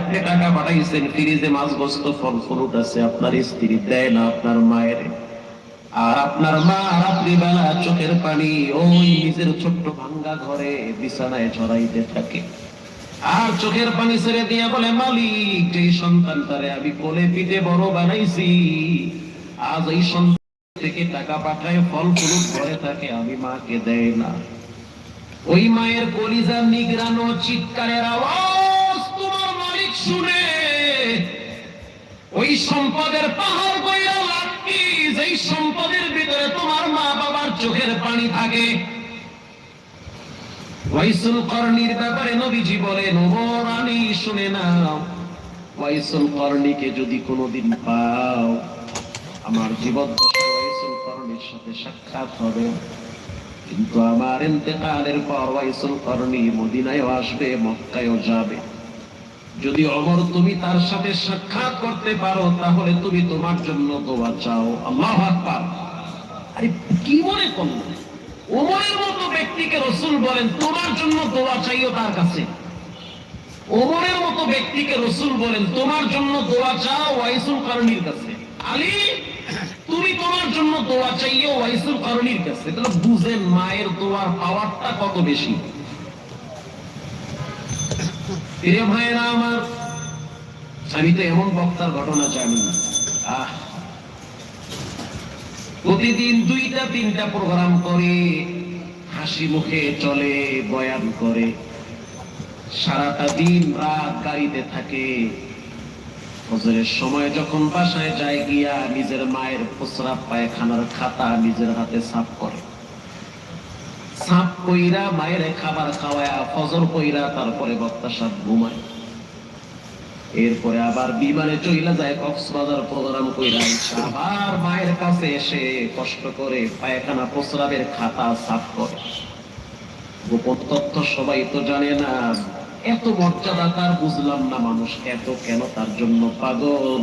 আপনি টাকা পাঠাইছেন ফ্রিজে মাছ গোস্ত ফল ফ্রুট আছে, আপনার স্ত্রী দেয় না, আপনার মায়ের। আর আপনার মা রাত্রিবেলা চোখের পানি, ওই নিজের ছোট্ট ভাঙ্গা ঘরে বিছানায় ছড়াইতে থাকে। আর চোখের পানি ছেড়ে দিয়ে বলে, মালিক, যে সন্তানটারে আমি কোলে পিঠে বড় বানাইছি, আজ এই সন্তান থেকে টাকা পাঠায়, ফল ফুলুক ঘরে থাকে, আমি মাকে দেয় না। ওই মায়ের কলিজা নিগরানো চিৎকারের আওয়াজ শুনে ওই সম্পদের পাহাড় বইরা লাগি যেই সম্পদের ভিতরে তোমার মা বাবার চোখের পানি থাকে। ওয়াইসুল করনির ব্যাপারে নবীজি বলেন ওমর আলী শুনে নাও। ওয়াইসুল করনিকে যদি কোনোদিন পাও, আমার জীবদ্দশায় ওয়াইসুল করনির সাথে সাক্ষাৎ হবে। কিন্তু আমার ইন্তেকালের পর ওয়াইসুল করনি মদিনায়ও আসবে, মক্কায়ও যাবে। যদি অমর তুমি তার সাথে সাক্ষাৎ করতে পারো, তাহলে তুমি তোমার জন্য দোয়া চাও। আল্লাহ আকবার। আরে কি মনে করলে? ওমরের মতো ব্যক্তিকে রসুল বলেন, তোমার জন্য দোয়া চাইও তার কাছে। ওমরের মতো ব্যক্তিকে রসুল বলেন, তোমার জন্য দোয়া চাও ওয়াইসুল করণীর কাছে। আলী, তুমি তোমার জন্য দোয়া চাইও ওয়াইসুল করণীর কাছে। তাহলে বুঝেন মায়ের দোয়ার পাওয়ারটা কত বেশি। প্রিয় ভাইয়েরা আমার, আমি তো এমন বক্তার ঘটনা জানি না। প্রতিদিন দুইটা, তিনটা প্রোগ্রাম করে, হাসি মুখে চলে, বয়ান করে। সারাটা দিন রাত গাড়িতে থাকে। ফজরের সময় যখন বাসায় যায় গিয়া নিজের মায়ের প্রস্রাব, পায়খানার খাতা নিজের হাতে সাফ করে। সাপ কইরা মায়ের খাবার খাওয়ায়া, ফজর কইরা তারপরে বক্তা সাপ ঘুমায়। এরপরে আবার বিমানে চইলা যায়, কক্সবাজার প্রোগ্রাম কইরা আবার মায়ের কাছে এসে কষ্ট করে পায়খানা প্রস্রাবের খাতা সাফ করে। গোপন তথ্য সবাই তো জানে না, এত মর্যাদা তার বুঝলাম না মানুষ, এত কেন তার জন্য পাগল?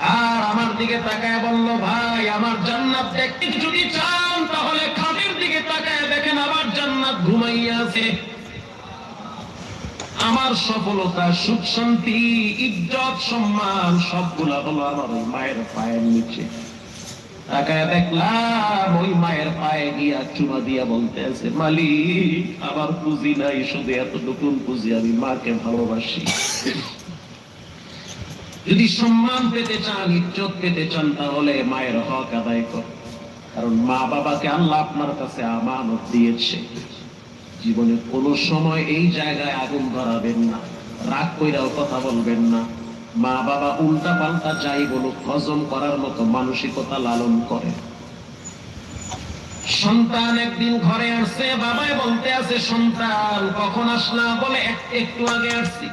আর আমার দিকে তাকায় বলল, ভাই, আমার জান্নাত দেখতে যদি চান, তাহলে খাটের দিকে তাকায় দেখেন আমার জান্নাত ঘুমাইয়া আছে। আমার সফলতা, সুখ, শান্তি, ইজ্জত, সম্মান, সবগুলা হলো আমার ওই মায়ের পায়ের নিচে। তাকায় দেখলাম ওই মায়ের পায়ে গিয়া চুমা দিয়া বলতে আছে মালিক, আমার পুঁজি নাই, শুধু এতটুকু পুঁজি আমি মাকে ভালোবাসি। যদি সম্মান পেতে চান, ইজ্জত পেতে চান, তাহলে মায়ের হক আদায় কর। কারণ মা বাবাকে আল্লাহ আপনার কাছে আমানত দিয়েছে। জীবনে কোনো সময় এই জায়গায় আগুন ধরাবেন না, রাগ কইরাও কথা বলবেন না। মা বাবা উল্টা পাল্টা যাই বলুক, হজম করার মতো মানসিকতা লালন করে। সন্তান একদিন ঘরে আসছে, বাবাই বলতে আছে, সন্তান, কখন আসলা? বলে, এক- একটু আগে আসছি।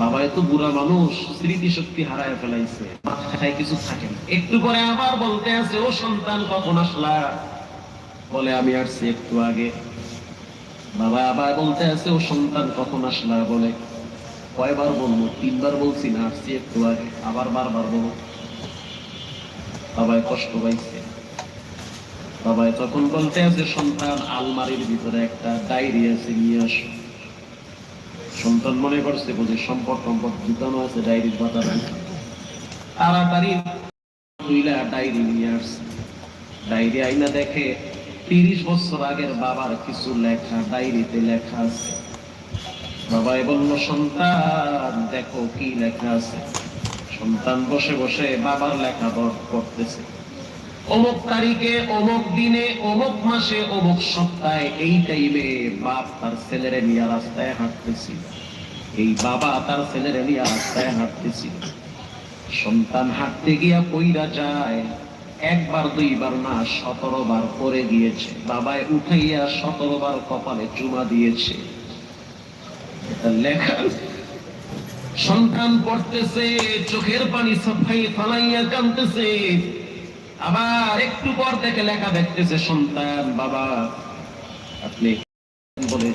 বাবাই তো বুড়া মানুষ স্মৃতি শক্তি হারায় ফেলাইছে। মাথায় কিছু থাকে না। একটু পরে আবার বলতে আছে, ও সন্তান, কখন আসলা? বলে, আমি আসছি একটু আগে। বাবা আবার বলতে আছে, ও সন্তান, কখন আসলা? বলে, কয়বার বলব? তিনবার বলছি না, আসছি একটু আগে। আবার বারবার বলো। বাবাই কষ্ট পাইছে। বাবাই তখন বলতে আছে, সন্তান, আলমারির ভিতরে একটা ডায়েরি আছে, নিয়ে আসো। সন্তান মনে করছে বুঝি সম্পদ সম্পদ দোকানও আছে, ডায়েরির পাতা তাড়াতাড়ি ডায়েরি ডায়েরি আইনা দেখে তিরিশ বছর আগের বাবার কিছু লেখা, ডায়েরিতে লেখা আছে। বলল, সন্তান, দেখো কি লেখা আছে। সন্তান বসে বসে বাবার লেখা পড়তেছে। অমুক তারিখে, অমুক দিনে, অমুক মাসে, অমুক সপ্তাহে এই টাইমে বাপ তার ছেলেরে নিয়ে রাস্তায় হাঁটতেছিল। এই বাবা তার ছেলেরে নিয়ে রাস্তায় হাঁটতেছিল। সন্তান হাঁটতে গিয়া কইরা যায়, একবার, দুইবার না, সতেরো বার পরে গিয়েছে। বাবায় উঠাইয়া সতেরো বার কপালে চুমা দিয়েছে। লেখা সন্তান পড়তেছে, চোখের পানি সাফাই ফালাইয়া কানতেছে। আবার একটু পর দেখে লেখা দেখতেছে, সন্তান, বাবা, আপনি বলে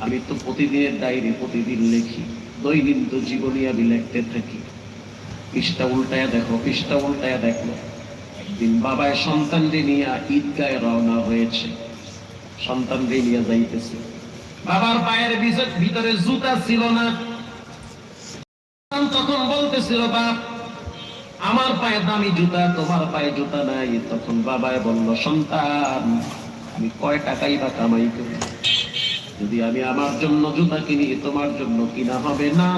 আমি তো প্রতিদিনের ডায়েরি, প্রতিদিন লিখি। দৈনিক জীবনী আমি লিখতে থাকি। পৃষ্ঠা উল্টায়া দেখো, পৃষ্ঠা উল্টায়া দেখো। একদিন বাবায় সন্তানকে নিয়ে ঈদগায় রওনা হয়েছে। সন্তানকে নিয়ে যাইতেছে। বাবার পায়ের ভিতরে জুতা ছিল না। সন্তান তখন বলতেছিল, বাপ, আমার পায়ে দামি জুতা, তোমার পায়ে জুতা নাই। তখন বাবায় বলল, সন্তান, আমি কয় টাকাই বা কামাই করি? যদি আমি আমার জন্য জুতা কিনি, তোমার জন্য কিনা হবে না।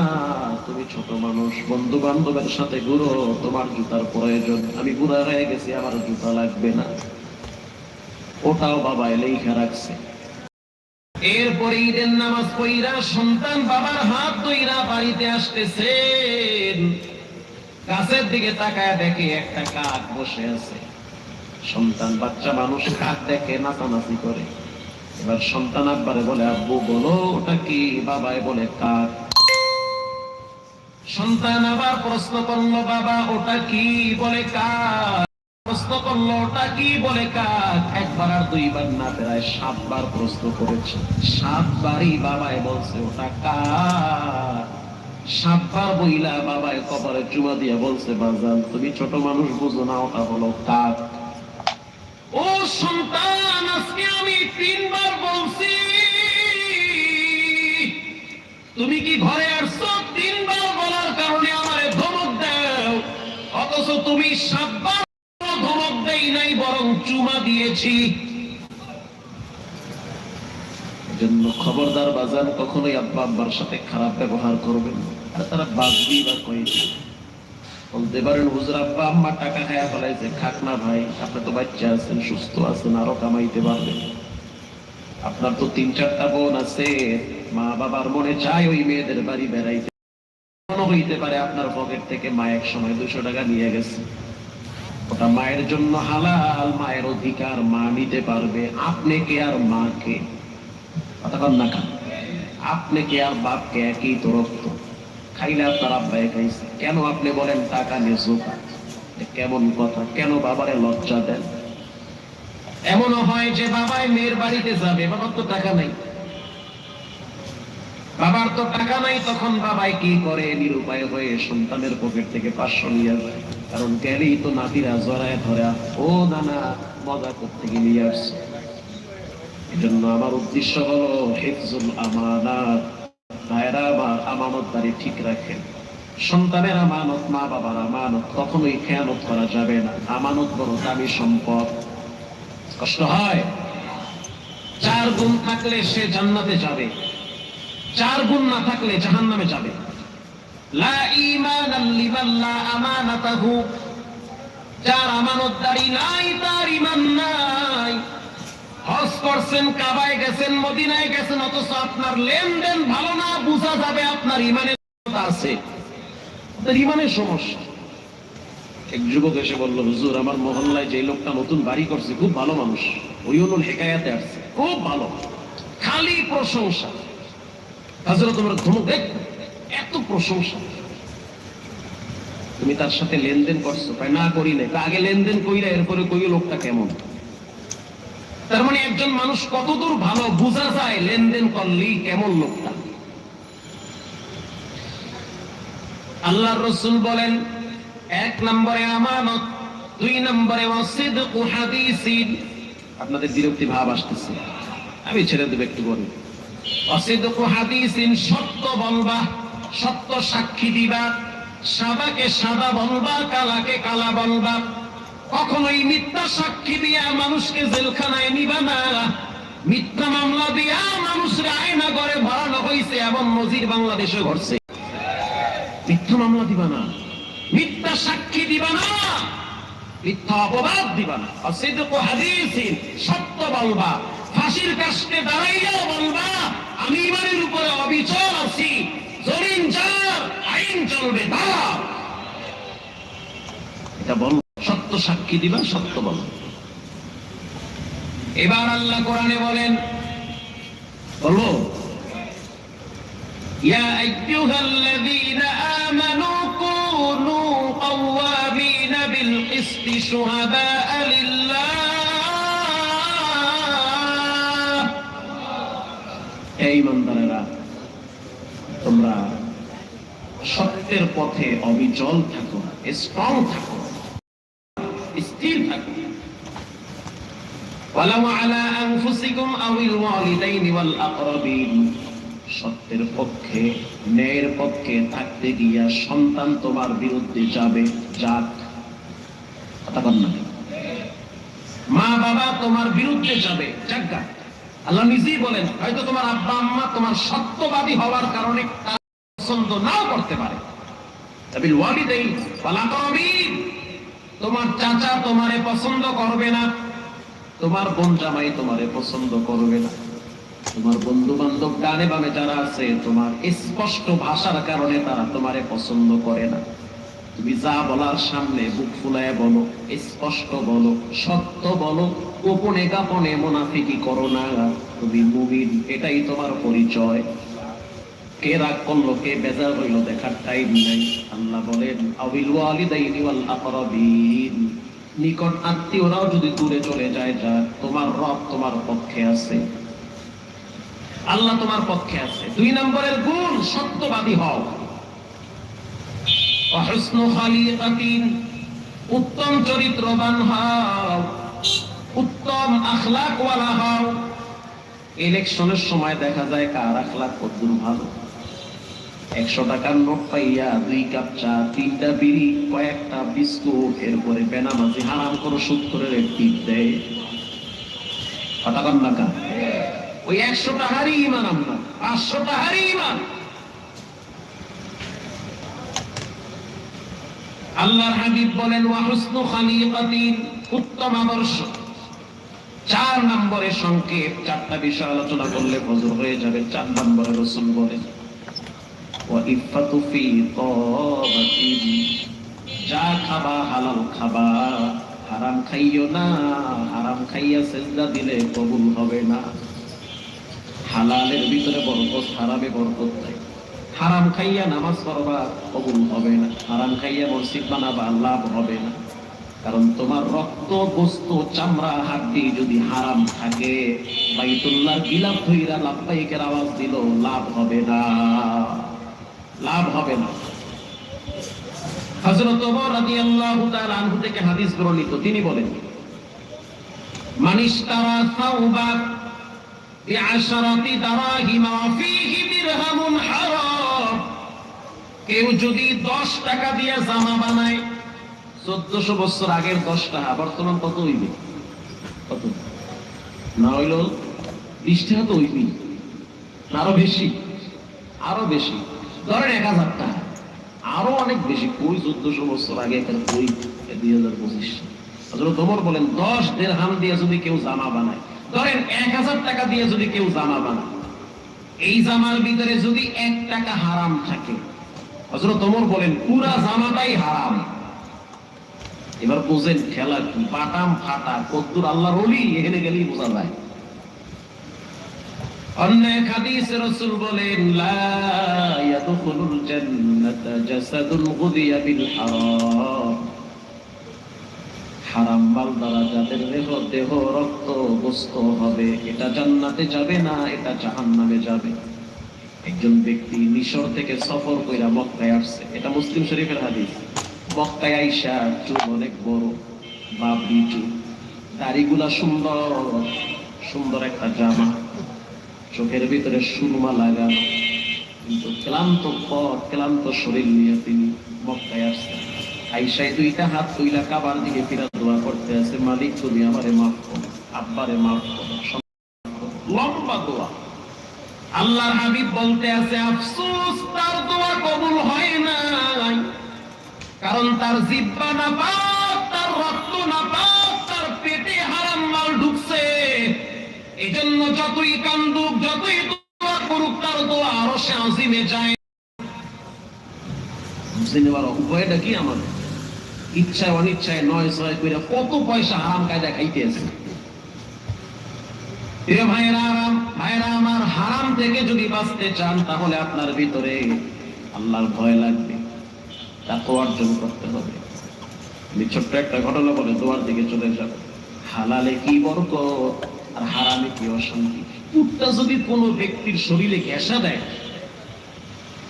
তুমি ছোট মানুষ বন্ধু বান্ধবের সাথে ঘুরো, তোমার জুতার প্রয়োজন। আমি বুড়া হয়ে গেছি, আমার জুতা লাগবে না। ওটাও বাবা লেখা রাখছে। এরপরে ঈদের নামাজ পইরা সন্তান বাবার হাত ধইরা বাড়িতে আসতেছেন। গাছের দিকে তাকায় দেখে একটা কাক বসে আছে। সন্তান বাচ্চা মানুষ কাক দেখে নাচানাচি করে। এবার সন্তান আব্বারে বলে, আব্বু, বলো, ওটা কি? বাবাই বলে কাক সন্তান আবার প্রশ্ন করল, বাবা, ওটা কি? বলে কাক প্রশ্ন করল, ওটা কি? বলে কাক একবার আর দুইবার না সাতবার প্রশ্ন করেছে। সাতবারই বাবাই বলছে, ওটা কাক সাতবার বইলা বাবাই কপালে চুমা দিয়ে বলছে, বাজান, তুমি ছোট মানুষ বুঝো না, ওটা হলো কাক ও সন্তান আজকে আমি তিনবার বলছি। তুমি কি ঘরে আসছো? তিনবার বলার কারণে আমারে ধমক দাও। অথচ তুমি সাতবার ধমক দেই নাই, বরং চুমা দিয়েছি। জন্য খবরদার বাজার কখনোই আব্বা আব্বার সাথে খারাপ ব্যবহার করবেন তারা বাজবি বা কয়েছে বলতে পারেন হুজুর আম্মা টাকা খায়া ফেলাইছে, খাক না ভাই, আপনি তো বাচ্চা আছেন, সুস্থ আছেন, আরও কামাইতে পারবেন। আপনার তো তিন চারটা বোন আছে, মা বাবার মনে চায় ওই মেয়েদের বাড়ি বেড়াইতে। হইতে পারে আপনার পকেট থেকে মা এক সময় দুশো টাকা নিয়ে গেছে। ওটা মায়ের জন্য হালাল, মায়ের অধিকার, মা নিতে পারবে। আপনি কে আর মা কে? কতক্ষণ না আপনি কে আর বাপকে একই তো রক্ত। খাইলে আপনার আব্বাই খাইছে। কেন আপনি বলেন টাকা নিয়ে জোকা কেমন কথা? কেন বাবারে লজ্জা দেন? এমনও হয় যে বাবাই মেয়ের বাড়িতে যাবে, বাবার তো টাকা নাই। বাবার তো টাকা নাই, তখন বাবাই কি করে? নিরুপায় হয়ে সন্তানের পকেট থেকে পাঁচশো নিয়ে যায়। কারণ গেলেই তো নাতিরা জড়ায় ধরা, ও নানা, মজা করতে গিয়ে নিয়ে আসছে। এজন্য আমার উদ্দেশ্য হলো, হেফজুল আমানাত ভাইরা আমার আমানতদারি ঠিক রাখেন। সন্তানের আমানত মা বাবার আমানত, কখনোই খেয়ানত করা যাবে না। আমানত বড় দামি সম্পদ। কষ্ট হয়? চার গুণ থাকলে সে জান্নাতে যাবে। চার গুণ না থাকলে যাবে। লিমান লা আমানাতাহু। যার আমানতদারি নাই, তার ইমান নাই। করছেন, কাবায় গেছেন, মদিনায় গেছেন, অথচ আপনার লেনদেন ভালো না, বোঝা যাবে আপনার ইমানের আছে। ইমানের সমস্যা। এক যুবক এসে বলল, হুজুর, আমার মহল্লায় যে লোকটা নতুন বাড়ি করছে, খুব ভালো মানুষ। ওই অনুল হেকায়াতে আসছে, খুব ভালো। খালি প্রশংসা। তাছাড়া তোমার ধমক দেখ, এত প্রশংসা। তুমি তার সাথে লেনদেন করছ তাই না করি না আগে লেনদেন কইরা, এরপরে কই লোকটা কেমন? তার মানে একজন মানুষ কতদূর ভালো বোঝা যায় লেনদেন করলেই কেমন লোকটা? আল্লাহ রসুল বলেন, এক নম্বরে আমানত, দুই নম্বরে আপনাদের বিরক্তি ভাব আসতেছে। আমি ছেড়ে দেব একটু বলি অসিদকু হাদিসিন সত্য বলবা, সত্য সাক্ষী দিবা, সাদাকে সাদা বলবা, কালাকে কালা বলবা। কখনোই মিথ্যা সাক্ষী দিয়া মানুষকে জেলখানায় নিবা না। মিথ্যা মামলা দিয়া মানুষের আয়না করে ভরানো হয়েছে এমন নজির বাংলাদেশে ঘটছে। মিথ্যা মামলা দিবা না। মিথ্যা সাক্ষী দিবা না। মিথ্যা অপবাদ দিবা না। অসিদক হাদিসিন সত্য বলবা। ফাঁসির কাছে দাঁড়াইয়া বলবা, আমি ইমানের উপরে অবিচল আছি। জমিন যার, আইন চলবে তার। এটা বল সত্য সাক্ষী দিবা সত্য বল এবার আল্লাহ কোরআনে বলেন বলবো يا أيها الذين آمنوا كونوا قوامين بالقسط شهداء لله এই মন্দারেরা তোমরা সত্যের পথে অবিচল থাকো স্ট্রং থাকো সত্যের পক্ষে, ন্যায়ের পক্ষে থাকতে গিয়া সন্তান তোমার বিরুদ্ধে যাবে, যাক। মা বাবা তোমার বিরুদ্ধে যাবে যাজ্ঞা আল্লাহ নিজেই বলেন, হয়তো তোমার আব্বা, আম্মা তোমার সত্যবাদী হওয়ার কারণে পছন্দ নাও করতে পারে। তোমার চাচা তোমারে পছন্দ করবে না। তোমার বোন জামাই তোমারে পছন্দ করবে না। তোমার বন্ধু বান্ধব ডানে বামে যারা আছে, তোমার স্পষ্ট ভাষার কারণে তারা তোমারে পছন্দ করে না। তুমি যা বলার সামনে বুক ফুলায় বলো, স্পষ্ট বলো, সত্য বলো, গোপনে গাপনে মোনাফিকি করো না। তুমি মুমিন, এটাই তোমার পরিচয়। কে রাগ করল, কে বেজার হইল, দেখার টাইম নাই। আল্লাহ বলেন আবিল ওয়ালিদাইনি ওয়াল আকরাবিন। নিকট আত্মীয়রাও যদি দূরে চলে যায়, যা তোমার রব তোমার পক্ষে আছে। আল্লাহ তোমার পক্ষে আছে। দুই নম্বরের গুণ, সত্যবাদী হও। উত্তম চরিত্রবান হও। উত্তম আখলাকওয়ালা হও। ইলেকশনের সময় দেখা যায় কার আখলাক কতদূর ভালো। একশো টাকার নোট পাইয়া দুই কাপ চা, তিনটা বিড়ি, কয়েকটা বিস্কুট, এরপরে বেনামাজি হারাম করে সুদ করে টিপ দেয়। পাতাকান টাকা ওই একশো টাকারই ইমান আমরা। পাঁচশো টাকারই ইমান। আল্লাহর হাবিব বলেন ওয়াহুসনু উত্তম আদর্শ। চার নম্বরের সংকেত চারটা বিষয় আলোচনা করলে ফজর হয়ে যাবে। চার নম্বরে রসুল বলেন ওয়াইফাতু ফি তাবাতিন যা খাবা হালাল খাবা, হারাম খাইও না, হারাম খাইয়া সেজদা দিলে কবুল হবে না। হালালের ভিতরে বরকত, হারামে বরকত নাই। হারাম খাইয়া নামাজ পড়বা কবুল হবে না। হারাম খাইয়া মসজিদ বানাবা লাভ হবে না। কারণ তোমার রক্ত বস্তু চামড়া, হাড্ডি যদি হারাম থাকে, বাইতুল্লাহ গিলাপ ধইরা লাভবাহিকের আওয়াজ দিল লাভ হবে না। লাভ হবে না। তিনি বলেন কেউ যদি 10 টাকা দিয়ে জামা বানায় 1400 বছর আগের 10 টাকা বর্তমান কত হইবে? কত? না হইল 20 টাকা তো হইবি আরও বেশি আরও বেশি। ধরেন এক হাজার টাকা। আরও অনেক বেশি কই চোদ্দশো বছর আগে এখানে কই দুই হাজার পঁচিশ। আসলে তোমার বলেন, দশ দেড় হাম দিয়ে যদি কেউ জামা বানায়। ধরেন এক হাজার টাকা দিয়ে যদি কেউ জামা বানায়। এই জামার ভিতরে যদি এক টাকা হারাম থাকে হজরত তোমর বলেন, পুরা জামাটাই হারাম। এবার বুঝেন, খেলা কি? পাটাম ফাটা, কদ্দুর আল্লাহর অলি এখানে গেলেই বোঝা যায়। রাসূল বলেন, লা ইয়াদখুলুল জান্নাতা জাসাদুন গুদিয়া বিল হারাম। হারাম মাল দ্বারা যাদের দেহ দেহ, রক্ত হবে, এটা জান্নাতে যাবে না, এটা জাহান্নামে যাবে। একজন ব্যক্তি মিশর থেকে সফর কইরা মক্কায় আসছে। এটা মুসলিম শরীফের হাদিস। মক্কায় আইসা চুল অনেক বড়, বাবরি চুল, দাড়িগুলা সুন্দর সুন্দর একটা জামা। চোখের ভিতরে সুরমা লাগানো। কিন্তু ক্লান্ত পথ, ক্লান্ত শরীর নিয়ে তিনি মক্কায় আসছেন। আইসাই দুইটা হাত তুইলা কাবার দিকে ফিরা দোয়া করতে আছে, মালিক তুমি আমারে মাফ করো, আব্বারে মাফ করো। লম্বা দোয়া। আল্লাহর হাবিব বলতে আছে, আফসোস, তার দোয়া কবুল হয় নাই। কারণ তার জিব্বা না পাক, তার রক্ত না পাক এই জন্য যতই কান্দুক, যতই দোয়া করুক, তার দোয়া আরও সে আজিমে যায়। উপায়টা কি ইচ্ছায়, অনিচ্ছায়, নয় ছয় করে কত পয়সা হারাম কায়দা খাইতে আছে। আরাম ভাইয়েরা আমার হারাম থেকে যদি বাঁচতে চান, তাহলে আপনার ভিতরে আল্লাহর ভয় লাগবে। তাকে অর্জন করতে হবে। ছোট্ট একটা ঘটনা বলে দোয়ার দিকে চলে যাব। হালালে কি বরকত? আর হারামে কি অশান্তি? কুত্তা যদি কোনো ব্যক্তির শরীরে ঘেঁষা দেয়,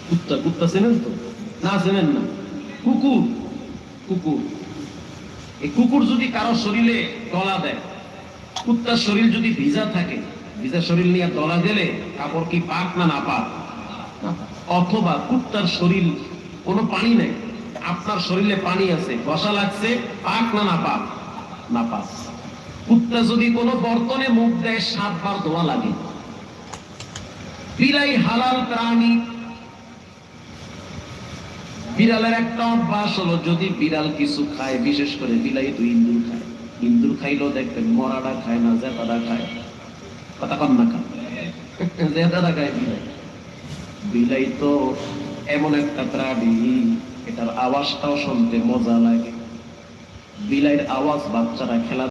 কুত্তা কুত্তা চেনেন তো? না চেনেন না। কুকুর কুকুর। এই কুকুর যদি কারও শরীরে গলা দেয়, কুত্তার শরীর যদি ভিজা থাকে, ভিজা শরীর নিয়ে দলা গেলে কাপড় কি পাক না না পাক? অথবা কুত্তার শরীর কোনো পানি নেই, আপনার শরীরে পানি আছে বসা লাগছে, পাক না না পাক? না পাক। কুত্তা যদি কোনো বর্তনে মুখ দেয়, সাতবার ধোয়া লাগে। বিলাই হালাল প্রাণী। বিড়ালের একটা অভ্যাস হলো, যদি বিড়াল কিছু খায়, বিশেষ করে বিলাই তো ইন্দুর খায়। ইন্দুর খাইলেও দেখবেন মরাটা খায় না জেতাটা খায়। কথা কম না খায় জেতাটা খায় বিলাই। বিলাই তো এমন একটা প্রাণী, এটার আওয়াজটাও শুনতে মজা লাগে। বিলাইয়ের আওয়াজ বাচ্চারা খেলা